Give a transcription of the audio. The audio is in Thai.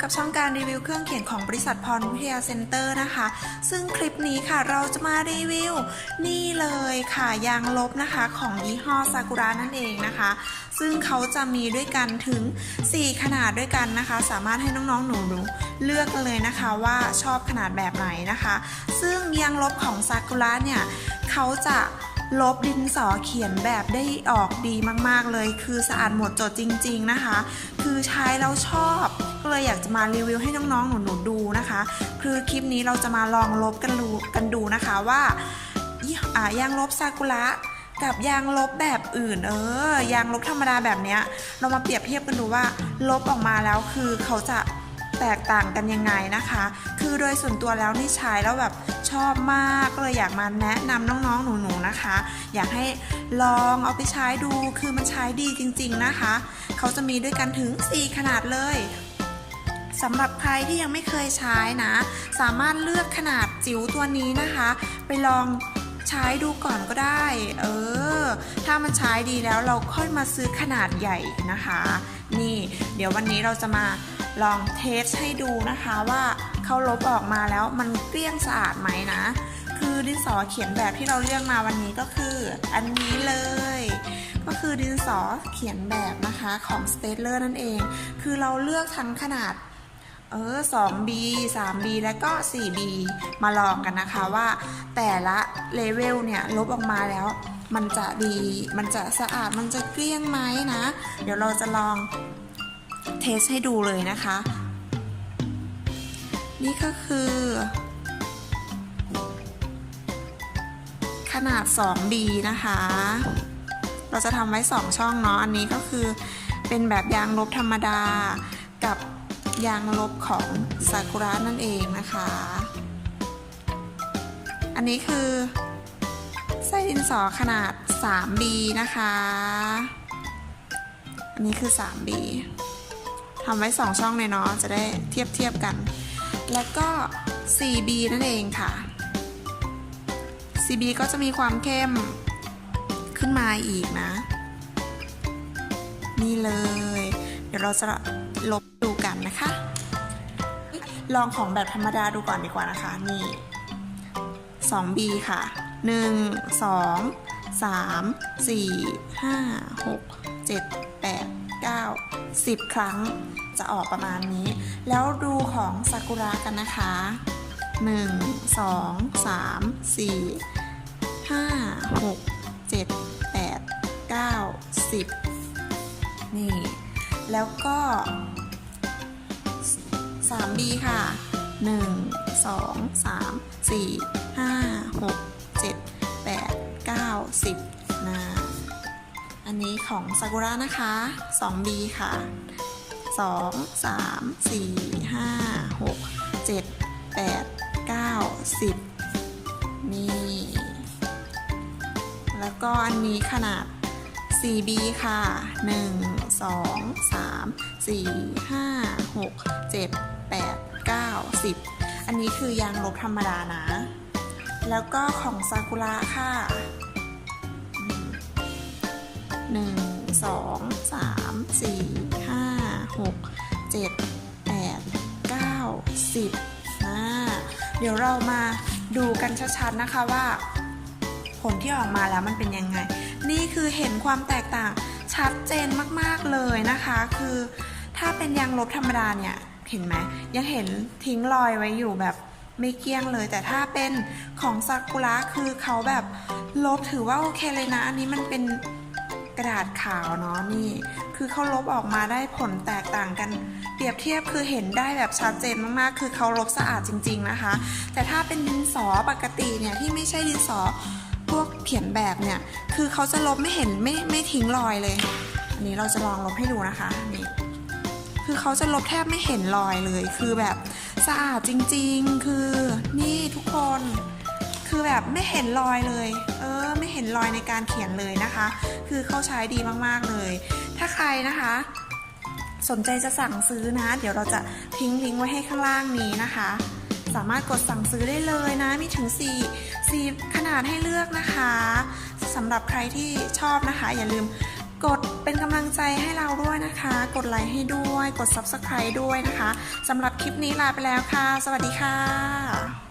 กับช่องการรีวิวเขียนของบริษัทพรวิทยาเซ็นเตอร์นะคะ ซึ่งคลิปนี้ค่ะเราจะมารีวิว นี่เลยค่ะยางลบนะคะของยี่ห้อซากุระนั่นเองนะคะ ซึ่งเขาจะมีด้วยกันถึง 4 ขนาดด้วยกันนะคะ สามารถให้น้องๆหนูๆเลือกกันเลยนะคะว่าชอบขนาดแบบไหนนะคะ ซึ่งยางลบของซากุระเนี่ยเขาจะลบดินสอเขียนแบบได้ออกดีมาก ๆ เลย คือสะอาดหมดจดจริง ๆ นะคะ คือใช้แล้วชอบ ก็เลยอยากจะมารีวิวให้น้องๆ หนูๆดูนะคะ คือคลิปนี้เราจะมาลองลบกันดูกันดูนะคะว่ายี่อ่ายางลบซากุระกับยางลบแบบอื่น เออยางลบธรรมดาแบบเนี้ย เรามาเปรียบเทียบกันดูว่าลบออกมาแล้วคือเขาจะแตกต่างกันยังไงนะคะ คือโดยส่วนตัวแล้วนี่ใช้แล้วแบบชอบมากก็เลยอยากมาแนะนำน้องๆ หนูๆ นะคะ อยากให้ลองเอาไปใช้ดู คือมันใช้ดีจริงๆ นะคะ เขาจะมีด้วยกันถึง 4 ขนาดเลย สำหรับใครที่ยังไม่เคยใช้นะ สามารถเลือกขนาดจิ๋วตัวนี้นะคะ ไปลองใช้ดูก่อนก็ได้ เออ ถ้ามันใช้ดีแล้วเราค่อยมาซื้อขนาดใหญ่นะคะ นี่ เดี๋ยววันนี้เราจะมาลองเทสให้ดูนะคะว่าเขาลบออกมาแล้วมันเกลี้ยงสะอาดไหมนะ คือดินสอเขียนแบบที่เราเลือกมาวันนี้ก็คือ อันนี้เลย ก็คือดินสอเขียนแบบนะคะของ s t a t l e r นั่นเอง คือเราเลือกทั้งขนาด เออ 2B 3B และก็ 4B มาลองกันนะคะว่าแต่ละเลเวลเนี่ยลบออกมาแล้วมันจะดี มันจะสะอาด มันจะเกลี้ยงไหมนะ เดี๋ยวเราจะลองเทสให้ดูเลยนะคะ นี่ก็คือ ขนาด 2B นะคะ เราจะทำไว้ 2 ช่องเนาะ อันนี้ก็คือเป็นแบบยางลบธรรมดากับ ยางลบของซากุระนั่นเองนะคะ อันนี้คือไส้ดินสอขนาด 3B นะคะ อันนี้คือ 3B ทำไว้ 2 ช่องเลยเนาะ จะได้เทียบเทียบกัน แล้วก็ 4B นั่นเองค่ะ 4B ก็จะมีความเข้มขึ้นมาอีกนะ นี่เลย เดี๋ยวเราจะลบันนะคะ ลองของแบบธรรมดาดูก่อนดีกว่านะคะ นี่ 2B ค่ะ 1 2 3 4 5 6 7 8 9 10 ครั้งจะออกประมาณนี้ แล้วดูของซากุระกันนะคะ 1 2 3 4 5 6 7 8 9 10 นี่ แล้วก็ 3B ค่ะ 1 2 3 4 5 6 7 8 9 10นะอันนี้ของซากุระนะคะ 2B ค่ะ 2 3 4 5 6 7 8 9 10 นี่ แล้วก็อันนี้ขนาด 4B ค่ะ 1 2 3 4 5 6 7 8 9 10 อันนี้คือยางลบธรรมดานะ แล้วก็ของซากุระค่ะ 1 2 3 4 5 6 7 8 9 10นะเดี๋ยวเรามาดูกันชัดๆนะคะว่า ผลที่ออกมาแล้วมันเป็นยังไง นี่คือเห็นความแตกต่างชัดเจนมากๆเลยนะคะ คือถ้าเป็นยางลบธรรมดาเนี่ย เห็นไหมยังเห็นทิ้งรอยไว้อยู่แบบไม่เกี้ยงเลย แต่ถ้าเป็นของซากุระคือเขาแบบลบถือว่าโอเคเลยนะ อันนี้มันเป็นกระดาษขาวเนาะนี่ คือเขาลบออกมาได้ผลแตกต่างกัน เปรียบเทียบคือเห็นได้แบบชัดเจนมากๆ คือเขาลบสะอาดจริง ๆนะคะ แต่ถ้าเป็นดินสอปกติเนี่ยที่ไม่ใช่ดินสอพวกเขียนแบบเนี่ย คือเขาจะลบไม่เห็นไม่ไม่ทิ้งรอยเลย อันนี้เราจะลองลบให้ดูนะคะนี่ คือเขาจะลบแทบไม่เห็นรอยเลย คือแบบสะอาดจริง ๆ คือนี่ทุกคน คือแบบไม่เห็นรอยเลย เออ ไม่เห็นรอยในการเขียนเลยนะคะ คือเขาใช้ดีมากๆเลย ถ้าใครนะคะสนใจจะสั่งซื้อนะ เดี๋ยวเราจะทิ้งลิงก์ไว้ให้ข้างล่างนี้นะคะ สามารถกดสั่งซื้อได้เลยนะ มีถึง 4 4 ขนาดให้เลือกนะคะสำหรับใครที่ชอบนะคะ อย่าลืม เป็นกำลังใจให้เราด้วยนะคะ กดไลค์ให้ด้วย กด Subscribe ด้วยนะคะสำหรับคลิปนี้ลาไปแล้วค่ะ สวัสดีค่ะ